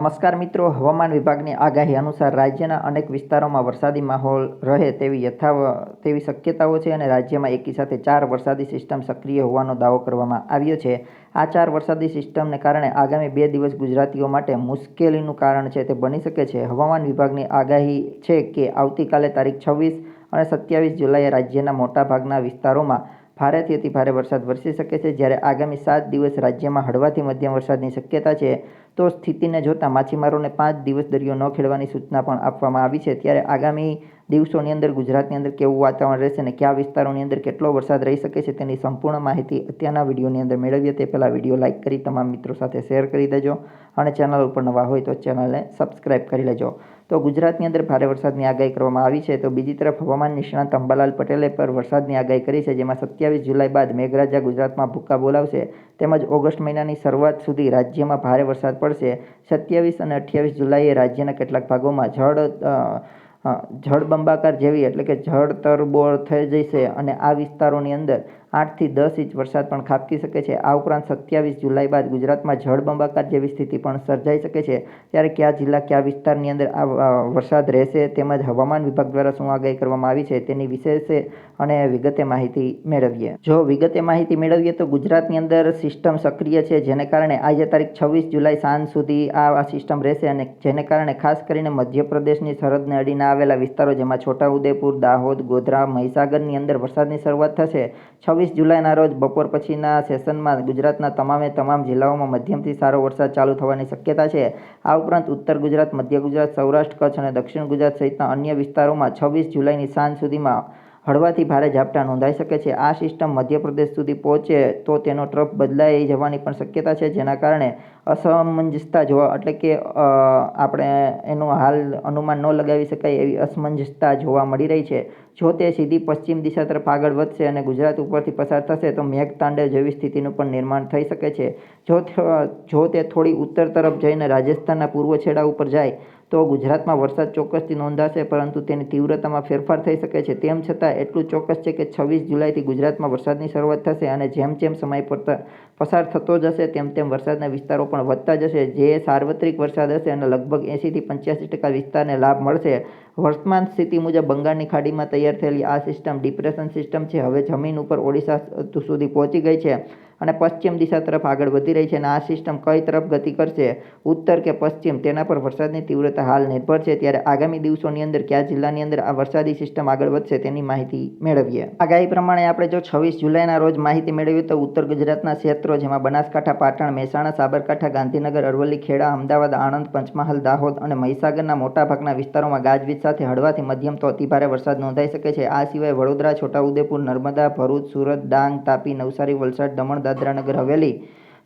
નમસ્કાર મિત્રો, હવામાન વિભાગની આગાહી અનુસાર રાજ્યના અનેક વિસ્તારોમાં વરસાદી માહોલ રહે તેવી યથાવ, તેવી શક્યતાઓ છે અને રાજ્યમાં એકી સાથે ચાર વરસાદી સિસ્ટમ સક્રિય હોવાનો દાવો કરવામાં આવ્યો છે. આ ચાર વરસાદી સિસ્ટમને કારણે આગામી બે દિવસ ગુજરાતીઓ માટે મુશ્કેલીનું કારણ છે તે બની શકે છે. હવામાન વિભાગની આગાહી છે કે આવતીકાલે તારીખ છવ્વીસ અને સત્યાવીસ જુલાઈએ રાજ્યના મોટાભાગના વિસ્તારોમાં ભારેથી અતિ ભારે વરસાદ વરસી શકે છે. જ્યારે આગામી સાત દિવસ રાજ્યમાં હળવાથી મધ્યમ વરસાદની શક્યતા છે, તો સ્થિતિને જોતાં માછીમારોને પાંચ દિવસ દરિયો ન ખેડવાની સૂચના પણ આપવામાં આવી છે. ત્યારે આગામી દિવસોની અંદર ગુજરાતની અંદર કેવું વાતાવરણ રહેશે અને કયા વિસ્તારોની અંદર કેટલો વરસાદ રહી શકે છે તેની સંપૂર્ણ માહિતી અત્યારના વિડીયોની અંદર મેળવીએ. તે પહેલાં વીડિયો લાઇક કરી તમામ મિત્રો સાથે શેર કરી દેજો અને ચેનલ ઉપર નવા હોય તો ચેનલને સબસ્ક્રાઇબ કરી લેજો. તો ગુજરાતની અંદર ભારે વરસાદની આગાહી કરવામાં આવી છે. તો બીજી તરફ હવામાન નિષ્ણાત અંબાલાલ પટેલે પર વરસાદની આગાહી કરી છે, જેમાં સત્યાવીસ જુલાઈ બાદ મેઘરાજા ગુજરાતમાં ભૂક્કા બોલાવશે. તેમજ ઓગસ્ટ મહિનાની શરૂઆત સુધી રાજ્યમાં ભારે વરસાદ પડશે. સત્યાવીસ અને અઠ્યાવીસ જુલાઈએ રાજ્યના કેટલાક ભાગોમાં જળ જળબંબાકાર જેવી એટલે કે જળ તરબોળ થઈ જશે અને આ વિસ્તારોની અંદર આઠથી દસ ઇંચ વરસાદ પણ ખાબકી શકે છે. આ ઉપરાંત સત્યાવીસ જુલાઈ બાદ ગુજરાતમાં જળબંબાકાર જેવી સ્થિતિ પણ સર્જાઈ શકે છે. ત્યારે કયા જિલ્લા કયા વિસ્તારની અંદર આ વરસાદ રહેશે તેમજ હવામાન વિભાગ દ્વારા શું આગાહી કરવામાં આવી છે તેની વિશેષ અને વિગતે માહિતી મેળવીએ. જો વિગતે માહિતી મેળવીએ તો ગુજરાતની અંદર સિસ્ટમ સક્રિય છે જેને કારણે આજે તારીખ છવ્વીસ જુલાઈ સાંજ સુધી આ સિસ્ટમ રહેશે અને જેને કારણે ખાસ કરીને મધ્યપ્રદેશની સરહદને અડીને આવેલા વિસ્તારો જેમાં છોટાઉદેપુર, દાહોદ, ગોધરા, મહીસાગરની અંદર વરસાદની શરૂઆત થશે. છવ્વીસ જુલાઈના રોજ બપોર પછીના સેશનમાં ગુજરાતના તમામે તમામ જિલ્લાઓમાં મધ્યમથી સારો વરસાદ ચાલુ થવાની શક્યતા છે. આ ઉપરાંત ઉત્તર ગુજરાત, મધ્ય ગુજરાત, સૌરાષ્ટ્ર, કચ્છ અને દક્ષિણ ગુજરાત સહિતના અન્ય વિસ્તારોમાં છવ્વીસ જુલાઈની સાંજ સુધીમાં હળવાથી ભારે ઝાપટા નોંધાઈ શકે છે. આ સિસ્ટમ મધ્યપ્રદેશ સુધી પહોંચે તો તેનો ટ્રફ બદલાઈ જવાની પણ શક્યતા છે, જેના કારણે અસમંજસતા જોવા, એટલે કે આપણે એનું હાલ અનુમાન ન લગાવી શકાય એવી અસમંજસતા જોવા મળી રહી છે. જો તે સીધી પશ્ચિમ દિશા તરફ આગળ વધશે અને ગુજરાત ઉપરથી પસાર થશે, તો મેઘતાંડવ જેવી સ્થિતિનું પણ નિર્માણ થઈ શકે છે. જો જો તે થોડી ઉત્તર તરફ જઈને રાજસ્થાનના પૂર્વ છેડા ઉપર જાય, તો ગુજરાતમાં વરસાદ ચોક્કસથી નોંધાશે, પરંતુ તેની તીવ્રતામાં ફેરફાર થઈ શકે છે. તેમ છતાં, એટલું ચોક્કસ છે કે છવ્વીસ જુલાઈથી ગુજરાતમાં વરસાદની શરૂઆત થશે અને જેમ જેમ સમય પર પસાર થતો જશે તેમ તેમ વરસાદના વિસ્તારો પણ વધતા જશે. જે સાર્વત્રિક વરસાદ હશે અને લગભગ એંશીથી પંચ્યાસી ટકા વિસ્તારને લાભ મળશે. વર્તમાન સ્થિતિ મુજબ બંગાળની ખાડીમાં તૈયાર થયેલી આ સિસ્ટમ ડિપ્રેશન સિસ્ટમ છે. હવે જમીન ઉપર ઓડિશા સુધી પહોંચી ગઈ છે. અને પશ્ચિમ દિશા તરફ આગળ વધી રહી છે અને આ સિસ્ટમ કઈ તરફ ગતિ કરશે? ઉત્તર કે પશ્ચિમ? તેના પર વરસાદની તીવ્રતા હાલ નિર્ભર છે. ત્યારે આગામી દિવસોની અંદર કયા જિલ્લાની અંદર આ વરસાદી સિસ્ટમ આગળ વધશે તેની માહિતી મેળવીએ. આગાહી પ્રમાણે આપણે જો છવ્વીસ જુલાઈના રોજ માહિતી મેળવીએ તો ઉત્તર ગુજરાતના ક્ષેત્રો જેમાં બનાસકાંઠા, પાટણ, મહેસાણા, સાબરકાંઠા, ગાંધીનગર, અરવલ્લી, ખેડા, અમદાવાદ, આણંદ, પંચમહાલ, દાહોદ અને મહીસાગરના મોટાભાગના વિસ્તારોમાં ગાજવીજ સાથે હળવાથી મધ્યમ તો અતિભારે વરસાદ નોંધાઈ શકે છે. આ સિવાય વડોદરા, છોટાઉદેપુર, નર્મદા, ભરૂચ, સુરત, ડાંગ, તાપી, નવસારી, વલસાડ, દમણ દાદરાનગર હવેલી,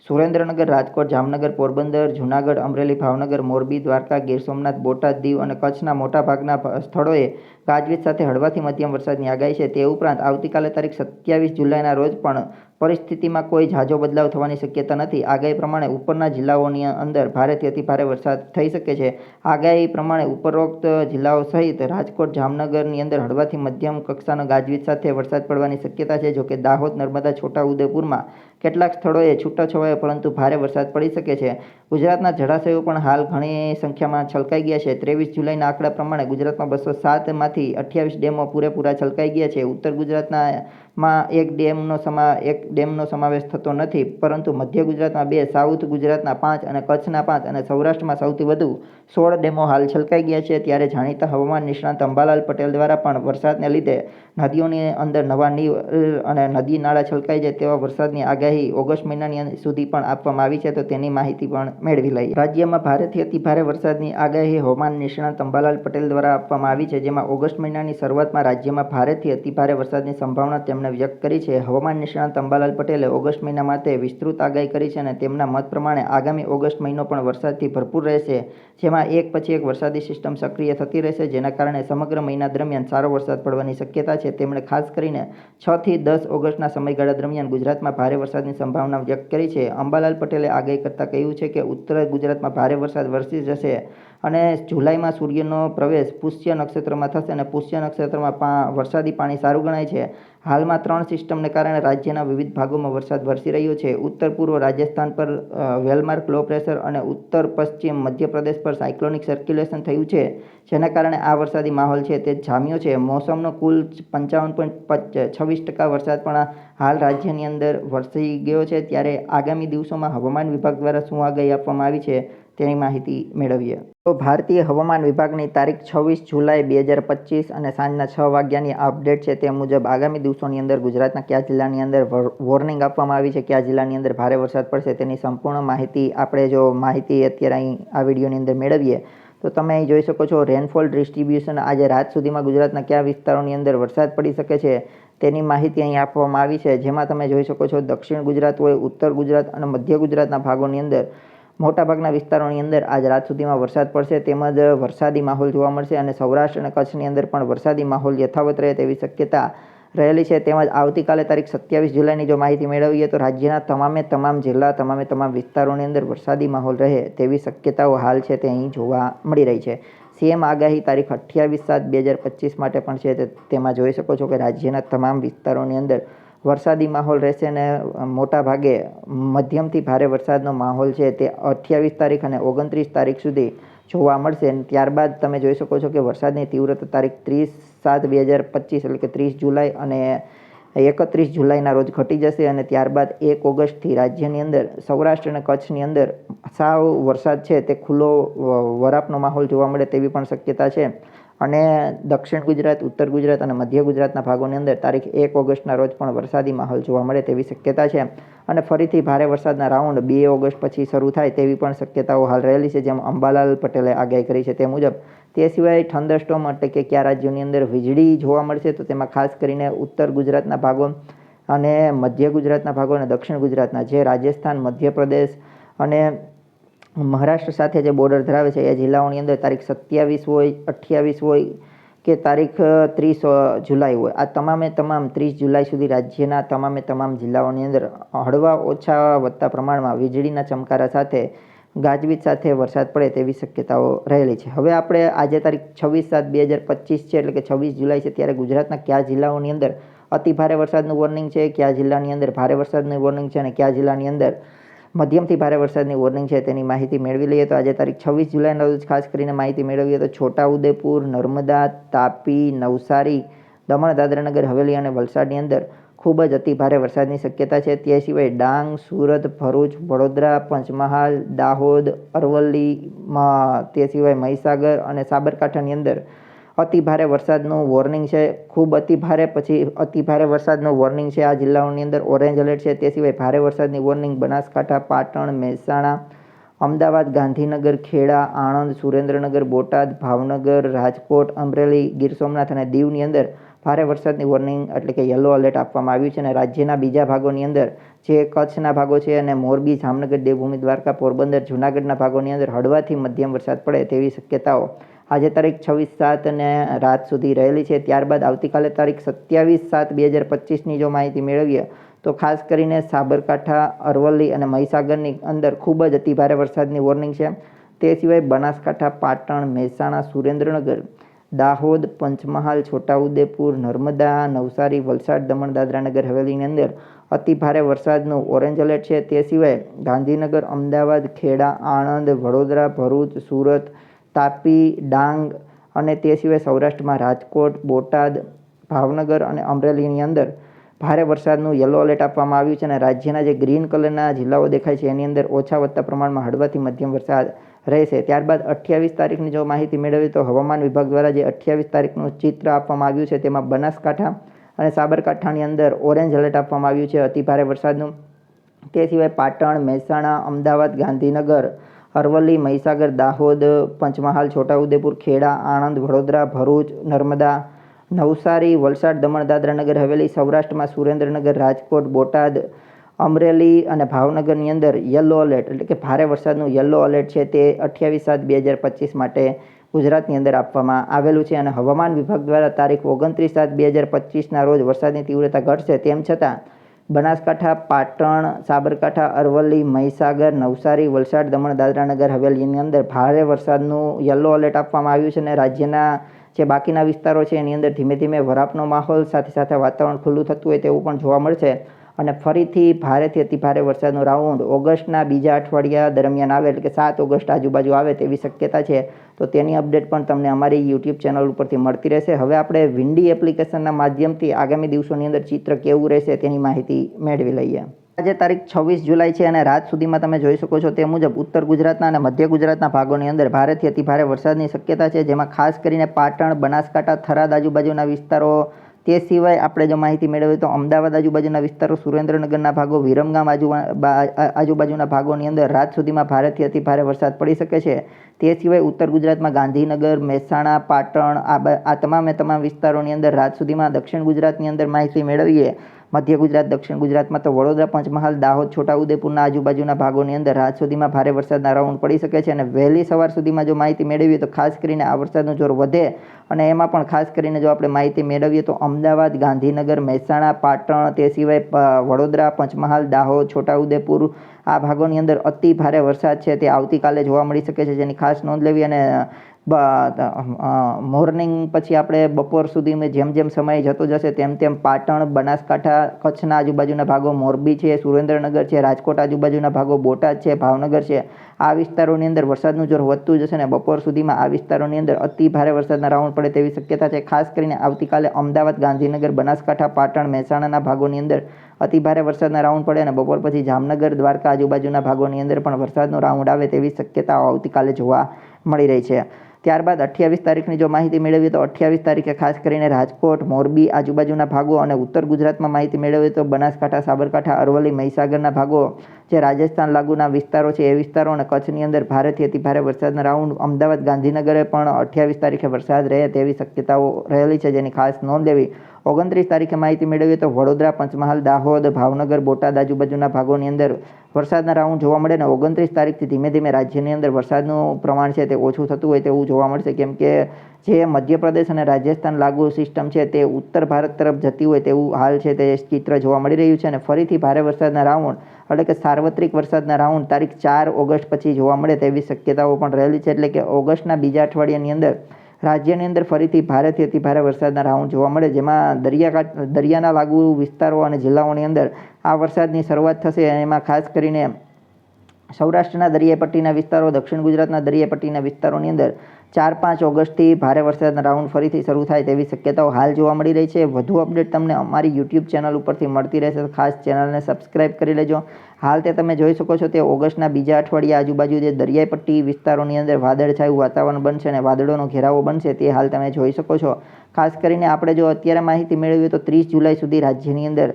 સુરેન્દ્રનગર, રાજકોટ, જામનગર, પોરબંદર, જૂનાગઢ, અમરેલી, ભાવનગર, મોરબી, દ્વારકા, ગીર સોમનાથ, બોટાદ, દીવ અને કચ્છના મોટાભાગના સ્થળોએ ગાજવીજ સાથે હળવાથી મધ્યમ વરસાદની આગાહી છે. તે ઉપરાંત આવતીકાલે તારીખ સત્યાવીસ જુલાઈના રોજ પણ પરિસ્થિતિમાં કોઈ ઝાઝો બદલાવ થવાની શક્યતા નથી. આગાહી પ્રમાણે ઉપરના જિલ્લાઓની અંદર ભારેથી અતિભારે વરસાદ થઈ શકે છે. આગાહી પ્રમાણે ઉપરોક્ત જિલ્લાઓ સહિત રાજકોટ, જામનગરની અંદર હળવાથી મધ્યમ કક્ષાનો ગાજવીજ સાથે વરસાદ પડવાની શક્યતા છે. જોકે દાહોદ, નર્મદા છોટાઉદેપુરમાં કેટલાક સ્થળોએ છૂટાછવાયા પરંતુ ભારે વરસાદ પડી શકે છે. ગુજરાતના જળાશયો પણ હાલ ઘણી સંખ્યામાં છલકાઈ ગયા છે. ત્રેવીસ જુલાઈના આંકડા પ્રમાણે ગુજરાતમાં બસો સાતમાંથી અઠ્યાવીસ ડેમો પૂરેપૂરા છલકાઈ ગયા છે. ઉત્તર ગુજરાતના માં એક ડેમનો સમા, એક ડેમનો સમાવેશ થતો નથી. પરંતુ મધ્ય ગુજરાતમાં બે, સાઉથ ગુજરાતના પાંચ અને કચ્છના પાંચ અને સૌરાષ્ટ્રમાં સૌથી વધુ સોળ ડેમો હાલ છલકાઈ ગયા છે. ત્યારે જાણીતા હવામાન નિષ્ણાત અંબાલાલ પટેલ દ્વારા પણ વરસાદને લીધે નદીઓની અંદર નવા નીર અને નદી નાળા છલકાઈ જાય તેવા વરસાદની આગાહી ઓગસ્ટ મહિનાની સુધી પણ આપવામાં આવી છે. તો તેની માહિતી પણ મેળવી લઈ રાજ્યમાં ભારેથી અતિ ભારે વરસાદની આગાહી હવામાન નિષ્ણાત અંબાલાલ પટેલ દ્વારા આપવામાં આવી છે, જેમાં ઓગસ્ટ મહિનાની શરૂઆતમાં રાજ્યમાં ભારેથી અતિ ભારે વરસાદની સંભાવના તેમણે વ્યક્ત કરી છે. હવામાન નિષ્ણાત અંબાલાલ પટેલે ઓગસ્ટ મહિના માટે વિસ્તૃત આગાહી કરી છે અને તેમના મત પ્રમાણે આગામી ઓગસ્ટ મહિનો પણ વરસાદથી ભરપૂર રહેશે, જેમાં એક પછી એક વરસાદી સિસ્ટમ સક્રિય થતી રહેશે, જેના કારણે સમગ્ર મહિના દરમિયાન સારો વરસાદ પડવાની શક્યતા છે. તેમણે ખાસ કરીને છ થી દસ ઓગસ્ટના સમયગાળા દરમિયાન ગુજરાતમાં ભારે વરસાદની સંભાવના વ્યક્ત કરી છે. અંબાલાલ પટેલે આગાહી કરતાં કહ્યું છે કે ઉત્તર ગુજરાતમાં ભારે વરસાદ વરસી જશે અને જુલાઈમાં સૂર્યનો પ્રવેશ પુષ્ય નક્ષત્રમાં થશે અને પુષ્ય નક્ષત્રમાં પા, વરસાદી પાણી સારું ગણાય છે. હાલમાં ત્રણ સિસ્ટમને કારણે રાજ્યના વિવિધ ભાગોમાં વરસાદ વરસી રહ્યો છે. ઉત્તર પૂર્વ રાજસ્થાન પર વેલમાર્ક લો પ્રેશર અને ઉત્તર પશ્ચિમ મધ્યપ્રદેશ પર સાયક્લોનિક સર્ક્યુલેશન થયું છે, જેના કારણે આ વરસાદી માહોલ છે તે જામ્યો છે. મોસમનો કુલ પંચાવન પોઈન્ટ છવ્વીસ ટકા વરસાદ પણ હાલ રાજ્યની અંદર વરસી ગયો છે. ત્યારે આગામી દિવસોમાં હવામાન વિભાગ દ્વારા શું આગાહી આપવામાં આવી છે? તેની માહિતી મેળવીએ. તો ભારતીય હવામાન વિભાગની તારીખ છવ્વીસ જુલાઈ બે હજાર પચીસ અને સાંજના છ વાગ્યાની અપડેટ છે તે મુજબ આગામી દિવસોની અંદર ગુજરાતના કયા જિલ્લાની અંદર વોર્નિંગ આપવામાં આવી છે, કયા જિલ્લાની અંદર ભારે વરસાદ પડશે તેની સંપૂર્ણ માહિતી આપણે જો માહિતી અત્યારે અહીં આ વિડીયોની અંદર મેળવીએ, તો તમે અહીં જોઈ શકો છો રેનફોલ ડિસ્ટ્રીબ્યુશન આજે રાત સુધીમાં ગુજરાતના કયા વિસ્તારોની અંદર વરસાદ પડી શકે છે તેની માહિતી અહીં આપવામાં આવી છે, જેમાં તમે જોઈ શકો છો દક્ષિણ ગુજરાત હોય, ઉત્તર ગુજરાત અને મધ્ય ગુજરાતના ભાગોની અંદર મોટાભાગના વિસ્તારોની અંદર આજ રાત સુધીમાં વરસાદ પડશે તેમજ વરસાદી માહોલ જોવા મળશે અને સૌરાષ્ટ્ર અને કચ્છની અંદર પણ વરસાદી માહોલ યથાવત રહે તેવી શક્યતા રહેલી છે. તેમજ આવતીકાલે તારીખ સત્યાવીસ જુલાઈની જો માહિતી મેળવીએ તો રાજ્યના તમામે તમામ જિલ્લા, તમામે તમામ વિસ્તારોની અંદર વરસાદી માહોલ રહે તેવી શક્યતાઓ હાલ છે તે અહીં જોવા મળી રહી છે. સીએમ આગાહી તારીખ અઠ્યાવીસ સાત બે હજાર પચીસ માટે પણ છે. તેમાં જોઈ શકો છો કે રાજ્યના તમામ વિસ્તારોની અંદર વરસાદી માહોલ રહેશે અને મોટા ભાગે મધ્યમથી ભારે વરસાદનો માહોલ છે તે અઠ્યાવીસ તારીખ અને ઓગણત્રીસ તારીખ સુધી જોવા મળશે. અને ત્યારબાદ તમે જોઈ શકો છો કે વરસાદની તીવ્રતા તારીખ ત્રીસ સાત બે હજાર પચીસ એટલે કે ત્રીસ જુલાઈ અને એકત્રીસ જુલાઈના રોજ ઘટી જશે અને ત્યારબાદ એક ઓગસ્ટથી રાજ્યની અંદર, સૌરાષ્ટ્ર અને કચ્છની અંદર સાવ વરસાદ છે તે ખુલ્લો વરાપનો માહોલ જોવા મળે તેવી પણ શક્યતા છે. અને દક્ષિણ ગુજરાત, ઉત્તર ગુજરાત અને મધ્ય ગુજરાતના ભાગોની અંદર તારીખ એક ઓગસ્ટના રોજ પણ વરસાદી માહોલ જોવા મળે તેવી શક્યતા છે. અને ફરીથી ભારે વરસાદના રાઉન્ડ બે ઓગસ્ટ પછી શરૂ થાય તેવી પણ શક્યતાઓ હાલ રહેલી છે, જેમ અંબાલાલ પટેલે આગાહી કરી છે તે મુજબ. તે સિવાય થંડરસ્ટોમ એટલે કે કયા રાજ્યોની અંદર વીજળી જોવા મળશે તો તેમાં ખાસ કરીને ઉત્તર ગુજરાતના ભાગો અને મધ્ય ગુજરાતના ભાગો અને દક્ષિણ ગુજરાતના, જે રાજસ્થાન, મધ્યપ્રદેશ અને મહારાષ્ટ્ર સાથે જે બોર્ડર ધરાવે છે, એ જિલ્લાઓની અંદર તારીખ સત્યાવીસ હોય, અઠ્યાવીસ હોય કે તારીખ ત્રીસ જુલાઈ હોય. આ તમામે તમામ ત્રીસ જુલાઈ સુધી રાજ્યના તમામે તમામ જિલ્લાઓની અંદર હળવા ઓછા વધતા પ્રમાણમાં વીજળીના ચમકારા સાથે, ગાજવીજ સાથે વરસાદ પડે તેવી શક્યતાઓ રહેલી છે. હવે આપણે આજે તારીખ છવ્વીસ સાત બે હજાર પચીસ છે, એટલે કે છવ્વીસ જુલાઈ છે, ત્યારે ગુજરાતના કયા જિલ્લાઓની અંદર અતિ ભારે વરસાદનું વોર્નિંગ છે, કયા જિલ્લાની અંદર ભારે વરસાદનું વોર્નિંગ છે અને કયા જિલ્લાની અંદર મધ્યમથી ભારે વરસાદની વોર્નિંગ છે, તેની માહિતી મેળવી લઈએ તો આજે તારીખ છવ્વીસ જુલાઈના રોજ ખાસ કરીને માહિતી મેળવીએ તો છોટાઉદેપુર, નર્મદા, તાપી, નવસારી, દમણ, દાદરાનગર, હવેલી અને વલસાડની અંદર ખૂબ જ અતિ ભારે વરસાદની શક્યતા છે. તે સિવાય ડાંગ, સુરત, ભરૂચ, વડોદરા, પંચમહાલ, દાહોદ અરવલ્લીમાં તે સિવાય મહીસાગર અને સાબરકાંઠાની અંદર અતિ ભારે વરસાદનું વોર્નિંગ છે. ખૂબ અતિ ભારે પછી અતિ ભારે વરસાદનું વોર્નિંગ છે. આ જિલ્લાઓની અંદર ઓરેન્જ એલર્ટ છે. તે સિવાય ભારે વરસાદની વોર્નિંગ બનાસકાંઠા, પાટણ, મહેસાણા, અમદાવાદ, ગાંધીનગર, ખેડા, આણંદ, સુરેન્દ્રનગર, બોટાદ, ભાવનગર, રાજકોટ, અમરેલી, ગીર સોમનાથ અને દીવની અંદર ભારે વરસાદની વોર્નિંગ એટલે કે યલો એલર્ટ આપવામાં આવ્યું છે અને રાજ્યના બીજા ભાગોની અંદર જે કચ્છના ભાગો છે અને મોરબી, જામનગર, દેવભૂમિ, દ્વારકા, પોરબંદર, જૂનાગઢના ભાગોની અંદર હળવાથી મધ્યમ વરસાદ પડે તેવી શક્યતાઓ આજે તારીખ છવ્વીસ સાત અને રાત સુધી રહેલી છે. ત્યારબાદ આવતીકાલે તારીખ સત્યાવીસ સાત બે હજાર પચીસની જો માહિતી મેળવીએ, તો ખાસ કરીને સાબરકાંઠા, અરવલ્લી અને મહીસાગરની અંદર ખૂબ જ અતિભારે વરસાદની વોર્નિંગ છે. તે સિવાય બનાસકાંઠા, પાટણ, મહેસાણા, સુરેન્દ્રનગર, દાહોદ, પંચમહાલ, છોટાઉદેપુર, નર્મદા, નવસારી, વલસાડ, દમણ, દાદરાનગર, હવેલીની અંદર અતિ ભારે વરસાદનું ઓરેન્જ એલર્ટ છે. તે સિવાય ગાંધીનગર, અમદાવાદ, ખેડા, આણંદ, વડોદરા, ભરૂચ, સુરત તાપી, ડાંગ અને તે સિવાય સૌરાષ્ટ્રમાં રાજકોટ, બોટાદ, ભાવનગર અને અમરેલીની અંદર ભારે વરસાદનું યલો એલર્ટ આપવામાં આવ્યું છે અને રાજ્યના જે ગ્રીન કલરના જિલ્લાઓ દેખાય છે એની અંદર ઓછા વધતા પ્રમાણમાં હળવાથી મધ્યમ વરસાદ રહેશે. ત્યારબાદ અઠ્યાવીસ તારીખની જો માહિતી મેળવી તો હવામાન વિભાગ દ્વારા જે અઠ્યાવીસ તારીખનું ચિત્ર આપવામાં આવ્યું છે તેમાં બનાસકાંઠા અને સાબરકાંઠાની અંદર ઓરેન્જ એલર્ટ આપવામાં આવ્યું છે. અતિભારે વરસાદનું. તે સિવાય પાટણ, મહેસાણા, અમદાવાદ, ગાંધીનગર અરવલ્લી, મહીસાગર, દાહોદ, પંચમહાલ, છોટાઉદેપુર, ખેડા, આણંદ, વડોદરા, ભરૂચ, નર્મદા, નવસારી, વલસાડ, દમણ, દાદરાનગર, હવેલી, સૌરાષ્ટ્રમાં સુરેન્દ્રનગર, રાજકોટ, બોટાદ, અમરેલી અને ભાવનગરની અંદર યલો એલર્ટ એટલે કે ભારે વરસાદનું યલો એલર્ટ છે તે અઠ્યાવીસ સાત બે હજાર પચીસ માટે ગુજરાતની અંદર આપવામાં આવેલું છે અને હવામાન વિભાગ દ્વારા તારીખ ઓગણત્રીસ સાત બે હજાર પચીસના રોજ વરસાદની તીવ્રતા ઘટશે તેમ છતાં બનાસકાંઠા, પાટણ, સાબરકાંઠા, અરવલ્લી, મહીસાગર, નવસારી, વલસાડ, દમણ, દાદરાનગર, હવેલીની અંદર ભારે વરસાદનું યલો એલર્ટ આપવામાં આવ્યું છે અને રાજ્યના જે બાકીના વિસ્તારો છે એની અંદર ધીમે ધીમે વરાપનો માહોલ સાથે સાથે વાતાવરણ ખુલ્લું થતું હોય તેવું પણ જોવા મળશે. અને ફરીથી ભારેથી અતિ ભારે વરસાદનો રાઉન્ડ ઓગસ્ટના બીજા અઠવાડિયા દરમિયાન આવે, એટલે કે સાત ઓગસ્ટ આજુબાજુ આવે તેવી શક્યતા છે. તો તેની અપડેટ પણ તમને અમારી યુટ્યુબ ચેનલ ઉપરથી મળતી રહેશે. હવે આપણે વિન્ડી એપ્લિકેશનના માધ્યમથી આગામી દિવસોની અંદર ચિત્ર કેવું રહેશે તેની માહિતી મેળવી લઈએ. આજે તારીખ છવ્વીસ જુલાઈ છે અને રાત સુધીમાં તમે જોઈ શકો છો તે મુજબ ઉત્તર ગુજરાતના અને મધ્ય ગુજરાતના ભાગોની અંદર ભારેથી અતિભારે વરસાદની શક્યતા છે, જેમાં ખાસ કરીને પાટણ, બનાસકાંઠા, થરાદ આજુબાજુના વિસ્તારો તે સિવાય આપણે જો માહિતી મેળવીએ તો અમદાવાદ આજુબાજુના વિસ્તારો સુરેન્દ્રનગરના ભાગો, વિરમગામ આજુ આજુબાજુના ભાગોની અંદર રાત સુધીમાં ભારેથી અતિ ભારે વરસાદ પડી શકે છે. તે સિવાય ઉત્તર ગુજરાતમાં ગાંધીનગર, મહેસાણા, પાટણ આ તમામે તમામ વિસ્તારોની અંદર રાત સુધીમાં દક્ષિણ ગુજરાતની અંદર માહિતી મેળવીએ મધ્ય ગુજરાત, દક્ષિણ ગુજરાતમાં તો વડોદરા, પંચમહાલ, દાહોદ, છોટાઉદેપુરના આજુબાજુના ભાગોની અંદર રાત સુધીમાં ભારે વરસાદના રાઉન્ડ પડી શકે છે અને વહેલી સવાર સુધીમાં જો માહિતી મેળવીએ તો ખાસ કરીને આ વરસાદનું જોર વધે અને એમાં પણ ખાસ કરીને જો આપણે માહિતી મેળવીએ તો અમદાવાદ, ગાંધીનગર, મહેસાણા, પાટણ, તે સિવાય વડોદરા, પંચમહાલ, દાહોદ, છોટાઉદેપુર આ ભાગોની અંદર અતિ ભારે વરસાદ છે તે આવતીકાલે જોવા મળી શકે છે જેની ખાસ નોંધ લેવી અને મોર્નિંગ પછી આપણે બપોર સુધી જેમ જેમ સમય જતો જશે તેમ તેમ પાટણ, બનાસકાંઠા, કચ્છના આજુબાજુના ભાગો મોરબી છે, સુરેન્દ્રનગર છે, રાજકોટ આજુબાજુના ભાગો બોટાદ છે, ભાવનગર છે. આ વિસ્તારોની અંદર વરસાદનું જોર વધતું જશે અને બપોર સુધીમાં આ વિસ્તારોની અંદર અતિ ભારે વરસાદના રાઉન્ડ પડે તેવી શક્યતા છે. ખાસ કરીને આવતીકાલે અમદાવાદ, ગાંધીનગર, બનાસકાંઠા, પાટણ, મહેસાણાના ભાગોની અંદર અતિ ભારે વરસાદના રાઉન્ડ પડે અને બપોર પછી જામનગર, દ્વારકા આજુબાજુના ભાગોની અંદર પણ વરસાદનો રાઉન્ડ આવે તેવી શક્યતાઓ આવતીકાલે જોવા મળી રહી છે. ત્યારબાદ અઠ્યાવીસ તારીખની જો માહિતી મેળવીએ તો અઠ્યાવીસ તારીખે ખાસ કરીને રાજકોટ, મોરબી આજુબાજુના ભાગો અને ઉત્તર ગુજરાતમાં માહિતી મેળવીએ તો બનાસકાંઠા, સાબરકાંઠા, અરવલ્લી, મહીસાગરના ભાગો જે રાજસ્થાન લાગુના વિસ્તારો છે, એ વિસ્તારો અને કચ્છની અંદર ભારેથી અતિ ભારે વરસાદના રાઉન્ડ અમદાવાદ ગાંધીનગરે પણ અઠ્યાવીસ તારીખે વરસાદ રહે તેવી શક્યતાઓ રહેલી છે, જેની ખાસ નોંધ લેવી ઓગણત્રીસ તારીખે માહિતી મેળવીએ તો વડોદરા, પંચમહાલ, દાહોદ, ભાવનગર, બોટાદ આજુબાજુના ભાગોની અંદર વરસાદના રાઉન્ડ જોવા મળે ને ઓગણત્રીસ તારીખથી ધીમે ધીમે રાજ્યની અંદર વરસાદનું પ્રમાણ છે તે ઓછું થતું હોય તેવું જોવા મળશે. કેમ કે જે મધ્યપ્રદેશ અને રાજસ્થાન લાગુ સિસ્ટમ છે તે ઉત્તર ભારત તરફ જતી હોય તેવું હાલ છે તે ચિત્ર જોવા મળી રહ્યું છે અને ફરીથી ભારે વરસાદના રાઉન્ડ એટલે કે સાર્વત્રિક વરસાદના રાઉન્ડ તારીખ ચાર ઓગસ્ટ પછી જોવા મળે તેવી શક્યતાઓ પણ રહેલી છે. એટલે કે ઓગસ્ટના બીજા અઠવાડિયાની અંદર રાજ્યની અંદર ફરીથી ભારેથી અતિ ભારે વરસાદના રાઉન્ડ જોવા મળે, જેમાં દરિયાકાંઠ, દરિયાના લાગુ વિસ્તારો અને જિલ્લાઓની અંદર આ વરસાદની શરૂઆત થશે એમાં ખાસ કરીને સૌરાષ્ટ્રના દરિયાપટ્ટીના વિસ્તારો, દક્ષિણ ગુજરાતના દરિયાપટ્ટીના વિસ્તારોની અંદર ચાર પાંચ ઓગસ્ટથી ભારે વરસાદના રાઉન્ડ ફરીથી શરૂ થાય તેવી શક્યતાઓ હાલ જોવા મળી રહી છે. વધુ અપડેટ તમને અમારી યુટ્યુબ ચેનલ ઉપરથી મળતી રહેશે. ખાસ ચેનલને સબસ્ક્રાઈબ કરી લેજો. હાલ તે તમે જોઈ શકો છો તે ઓગસ્ટના બીજા અઠવાડિયા આજુબાજુ જે દરિયાઈ પટ્ટી વિસ્તારોની અંદર વાદળછાયું વાતાવરણ બનશે અને વાદળોનો ઘેરાવો બનશે તે હાલ તમે જોઈ શકો છો. ખાસ કરીને આપણે જો અત્યારે માહિતી મેળવીએ તો ત્રીસ જુલાઈ સુધી રાજ્યની અંદર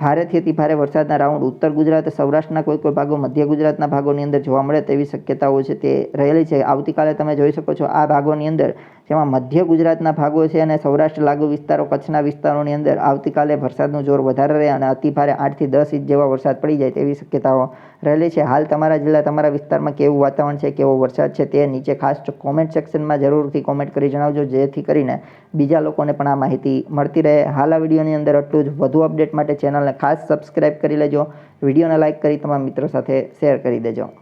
ભારેથી ભારે વરસાદના રાઉન્ડ ઉત્તર ગુજરાત, સૌરાષ્ટ્રના કોઈ કોઈ ભાગો, મધ્ય ગુજરાતના ભાગોની અંદર જોવા મળે તેવી શક્યતાઓ છે તે રહેલી છે. આવતીકાલે તમે જોઈ શકો છો આ ભાગોની અંદર જેમાં મધ્ય ગુજરાતના ભાગો છે અને સૌરાષ્ટ્ર લાગુ વિસ્તારો, કચ્છના વિસ્તારોની અંદર આવતીકાલે વરસાદનું જોર વધારે રહે અને અતિ ભારે આઠથી દસ ઇંચ જેવા વરસાદ પડી જાય તેવી શક્યતાઓ રહેલી છે. હાલ તમારા જિલ્લા, તમારા વિસ્તારમાં કેવું વાતાવરણ છે, કેવો વરસાદ છે તે નીચે ખાસ કોમેન્ટ સેક્શનમાં જરૂરથી કોમેન્ટ કરી જણાવજો, જેથી કરીને બીજા લોકોને પણ આ માહિતી મળતી રહે. હાલ આ વિડીયોની અંદર આટલું જ. વધુ અપડેટ માટે ચેનલને ખાસ સબસ્ક્રાઇબ કરી લેજો. વિડીયોને લાઇક કરી તમારા મિત્રો સાથે શેર કરી દેજો.